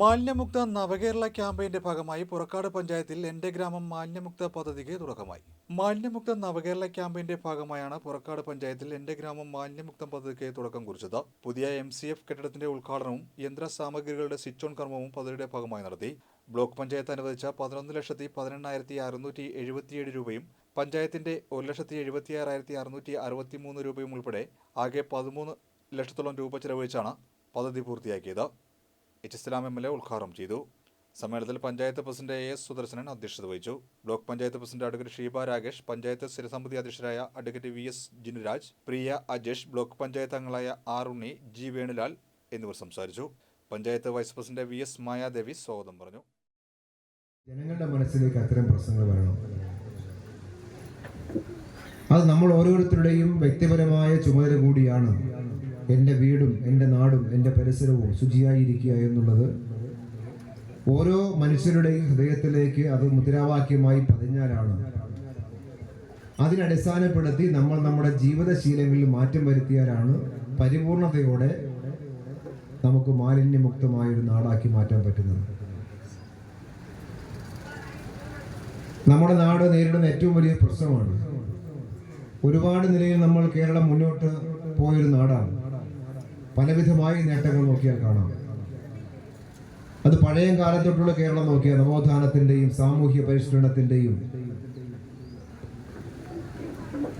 മാലിന്യമുക്ത നവകേരള ക്യാമ്പയിന്റെ ഭാഗമായി പുറക്കാട് പഞ്ചായത്തിൽ എന്റെ ഗ്രാമം മാലിന്യമുക്ത പദ്ധതിക്ക് തുടക്കമായി. മാലിന്യമുക്ത നവകേരള ക്യാമ്പയിന്റെ ഭാഗമായാണ് പുറക്കാട് പഞ്ചായത്തിൽ എന്റെ ഗ്രാമം മാലിന്യമുക്തം പദ്ധതിക്ക് തുടക്കം കുറിച്ചത്. പുതിയ എം സി എഫ് കെട്ടിടത്തിന്റെ ഉദ്ഘാടനവും യന്ത്ര സാമഗ്രികളുടെ സ്വിച്ച് ഓൺ കർമ്മവും പദ്ധതിയുടെ ഭാഗമായി നടത്തി. ബ്ലോക്ക് പഞ്ചായത്ത് അനുവദിച്ച പതിനൊന്ന് ലക്ഷത്തി പതിനെണ്ണായിരത്തി അറുന്നൂറ്റി എഴുപത്തിയേഴ് രൂപയും പഞ്ചായത്തിന്റെ ഒരു ലക്ഷത്തി എഴുപത്തിയാറായിരത്തി അറുന്നൂറ്റി അറുപത്തിമൂന്ന് രൂപയും ഉൾപ്പെടെ ആകെ പതിമൂന്ന് ലക്ഷത്തോളം രൂപ ചെലവഴിച്ചാണ് പദ്ധതി പൂർത്തിയാക്കിയത്. H Islam M L A ഉദ്ഘാടനം ചെയ്തു. സമ്മേളനത്തിൽ panchayat president A S Sudarshanan അധ്യക്ഷത വഹിച്ചു. Block panchayat president advocate Sheeba Rakesh panchayat സ്ഥിരസമിതി അധ്യക്ഷരായ advocate V S Jinuraj Priya Ajesh block panchayat അംഗങ്ങളായ ആർ ഉണ്ണി ജി വേണുലാൽ എന്നിവർ സംസാരിച്ചു. Panchayat vice president V S Mayadevi സ്വാഗതം പറഞ്ഞു. ജനങ്ങളുടെ മനസ്സിലേക്ക് അത്തരം പ്രശ്നങ്ങൾ വരണം. അത് നമ്മൾ ഓരോരുത്തരുടെയും വ്യക്തിപരമായ ചുമതല കൂടിയാണ്. എന്റെ വീടും എന്റെ നാടും എന്റെ പരിസരവും ശുചിയായിരിക്കുക എന്നുള്ളത് ഓരോ മനുഷ്യരുടെയും ഹൃദയത്തിലേക്ക് അത് മുദ്രാവാക്യമായി പതിഞ്ഞാലാണ്. അതിനടിസ്ഥാനപ്പെടുത്തി നമ്മൾ നമ്മുടെ ജീവിതശീലങ്ങളിൽ മാറ്റം വരുത്തിയാലാണ് പരിപൂർണതയോടെ നമുക്ക് മാലിന്യമുക്തമായ ഒരു നാടാക്കി മാറ്റാൻ പറ്റുന്നത്. നമ്മുടെ നാട് നേരിടുന്ന ഏറ്റവും വലിയ പ്രശ്നമാണ്. ഒരുപാട് നിലയിൽ നമ്മൾ കേരളം മുന്നോട്ട് പോയൊരു നാടാണ്. പലവിധമായ നേട്ടങ്ങൾ നോക്കിയാൽ കാണാം. അത് പഴയ കാലത്തൊട്ടുള്ള കേരളം നോക്കിയാൽ നവോത്ഥാനത്തിന്റെയും സാമൂഹ്യ പരിഷ്കരണത്തിന്റെയും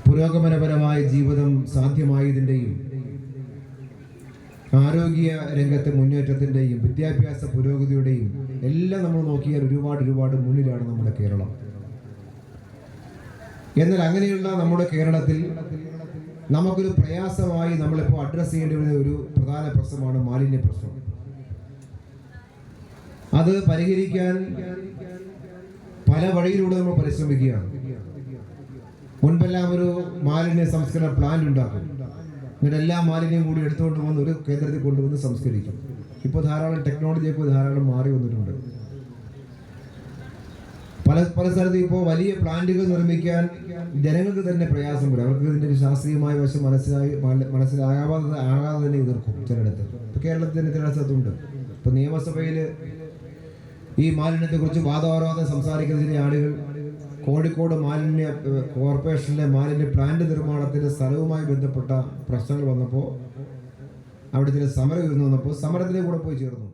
പുരോഗമനപരമായ ജീവിതം സാധ്യമായതിന്റെയും ആരോഗ്യ രംഗത്തെ മുന്നേറ്റത്തിന്റെയും വിദ്യാഭ്യാസ പുരോഗതിയുടെയും എല്ലാം നമ്മൾ നോക്കിയാൽ ഒരുപാട് ഒരുപാട് മുന്നിലാണ് നമ്മുടെ കേരളം. എന്നാൽ അങ്ങനെയുള്ള നമ്മുടെ കേരളത്തിൽ നമുക്കൊരു പ്രയാസമായി നമ്മളിപ്പോൾ അഡ്രസ്സ് ചെയ്യേണ്ടി വരുന്ന ഒരു പ്രധാന പ്രശ്നമാണ് മാലിന്യ പ്രശ്നം. അത് പരിഹരിക്കാൻ പല വഴിയിലൂടെ നമ്മൾ പരിശ്രമിക്കുകയാണ്. മുൻപെല്ലാം ഒരു മാലിന്യ സംസ്കരണ പ്ലാന്റ് ഉണ്ടാക്കും. എന്നിട്ട് എല്ലാ മാലിന്യം കൂടി എടുത്തുകൊണ്ട് വന്ന് ഒരു കേന്ദ്രത്തിൽ കൊണ്ടുവന്ന് സംസ്കരിക്കും. ഇപ്പോൾ ധാരാളം ടെക്നോളജിയൊക്കെ ധാരാളം മാറി വന്നിട്ടുണ്ട്. പല പല സ്ഥലത്തും ഇപ്പോൾ വലിയ പ്ലാന്റുകൾ നിർമ്മിക്കാൻ ജനങ്ങൾക്ക് തന്നെ പ്രയാസം വരും അവർക്ക് ഇതിന്റെ ഒരു ശാസ്ത്രീയമായ വശം മനസ്സിലായി മന- മനസ്സിലാകാതെ ആകാതെ തന്നെ എതിർക്കും ചിലയിടത്ത്. ഇപ്പോൾ തന്നെ ചില സ്ഥലത്തുണ്ട്. ഇപ്പോൾ നിയമസഭയിൽ ഈ മാലിന്യത്തെക്കുറിച്ച് കുറിച്ച് സംസാരിക്കുന്നതിന് സംസാരിക്കുന്ന ആളുകൾ കോഴിക്കോട് മാലിന്യ കോർപ്പറേഷനിലെ മാലിന്യ പ്ലാന്റ് നിർമ്മാണത്തിന്റെ സ്ഥലവുമായി ബന്ധപ്പെട്ട പ്രശ്നങ്ങൾ വന്നപ്പോൾ അവിടെ ചില സമരം ഇരുന്ന് വന്നപ്പോൾ സമരത്തിന്റെ കൂടെ പോയി ചേർന്നു.